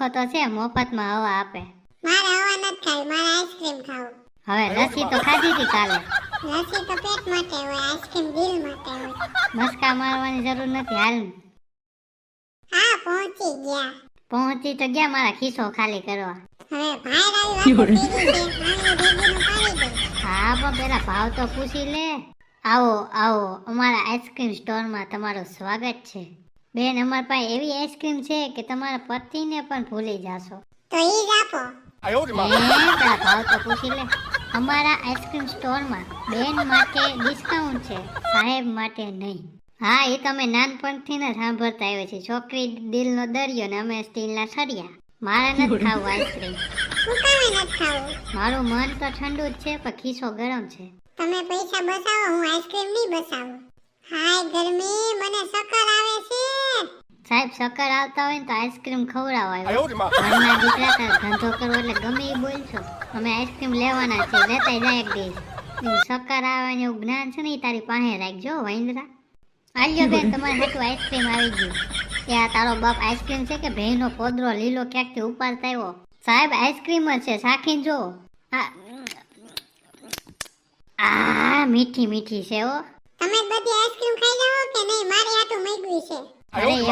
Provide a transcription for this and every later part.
પંખો તો છે મફતમાં હવા આપે. મારે હવા નથી ખાવી મારે આઈસ્ક્રીમ ખાવું. હવે લસ્સી તો ખાધી હતી કાલે. લસ્સી તો પેટ માટે હોય આઈસ્ક્રીમ દિલ માટે હોય. મસ્કા મારવાની જરૂર નથી હાલ હા પહોંચી ગયા. પહોંચી તો ગયા મારા ખિસ્સો ખાલી કરવા. હવે ભાઈ વાત હા પણ પેલા ભાવ તો પૂછી લે. આવો આવો અમારા આઈસ્ક્રીમ સ્ટોરમાં તમારું સ્વાગત છે. બેન અમાર પાસે એવી આઈસ્ક્રીમ છે કે તમારા પતિને પણ ભૂલી જાશો. તો ઈ જ આપો. અમારા આઈસ્ક્રીમ સ્ટોરમાં બેન માટે ડિસ્કાઉન્ટ છે સાહેબ માટે નહીં. હા એ તમે નાનપણથી જ સાંભળતા આવ્યા છે. છોકરી દિલનો દરિયો ને અમે સ્ટીલના સળિયા. મારા નથી ખાવું આઈસ્ક્રીમ મારું મન તો ઠંડુ જ છે પણ ખીસો ગરમ છે. તમે પૈસા બસાવો હું આઈસ્ક્રીમ નહીં બસાવું હાય ગરમી મને સકર આવે સાહેબ સકર આવતા હોય ને તો આઈસ્ક્રીમ ખવડાવો ઘરના દીકરા તાર ધંધો કરવો એટલે ગમે એ બોલશો અમે આઈસ્ક્રીમ લેવાના છે લેતા જાય એક સકર આવે ને એવું જ્ઞાન છે ને એ તારી પાસે રાખજો વૈન્દ્રા આલ્યો બેન તમારે હાટું આઈસ્ક્રીમ આવી ગયું. કે આ તારો બાપ આઈસ્ક્રીમ છે કે ભેંનો કોદરો લીલો ક્યાંકથી ઉપાડતા થયો સાહેબ આઈસ્ક્રીમ જ છે શાખીને જો. આ મીઠી મીઠી છે હો.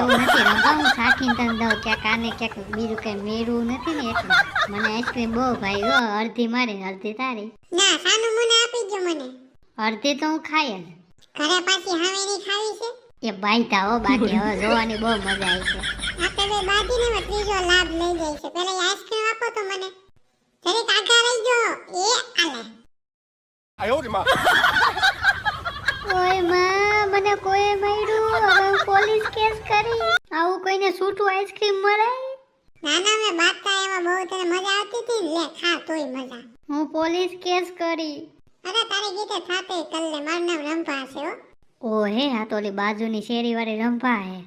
એવું નથી રંધાવું સાઠીને તને ક્યાંક આને ક્યાંક બીજું કઈ મેળવું નથી ને એટલે મને આઈસ્ક્રીમ બહુ ભાઈ ગો અડધી મારી અડધી તારી ના સાનું મને આપી દો મને અડધી તો હું ખાય જ ઘરે પાછી હવે ની ખાવી છે એ બાઈતા હો બાકી હવે જોવાની બહુ મજા આવી છે આપણે બાજીને ને ત્રીજો લાભ લઈ જાય છે પહેલા આઈસ્ક્રીમ આપો તો મને જરીક આગળ રહી જો એ આલે આયો રે માં મને કોઈ મળ્યું હવે પોલીસ કેસ કરી. આવું કોઈને છૂટું આઈસ્ક્રીમ મળે? નાના મેં બાતા એમાં બહુ તને મજા આવતી હતી લે ખા તોય મજા. હું પોલીસ કેસ કરી. અરે તારી ગીતે થાતે કર લે મારું નામ રંભા છે હો. ઓહે આ તો ઓલી બાજુની શેરી વાળી રંભા હે.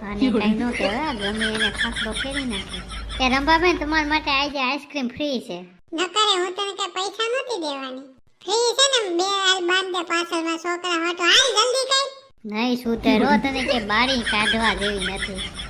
આને કઈ નો કહેવાય ગમે એને ખાખડો ફેરી નાખે. એ રંભાબેન તમારા માટે આજે આઈસ્ક્રીમ ફ્રી છે. નકરે હું તને કઈ પૈસા નથી દેવાની? ફ્રી છે ને બે હાલ બાંધે પાછળમાં છોકરા હતો હાલ જલ્દી કઈ નહીં સુધરો તને કે બારી કાઢવા જેવી નથી.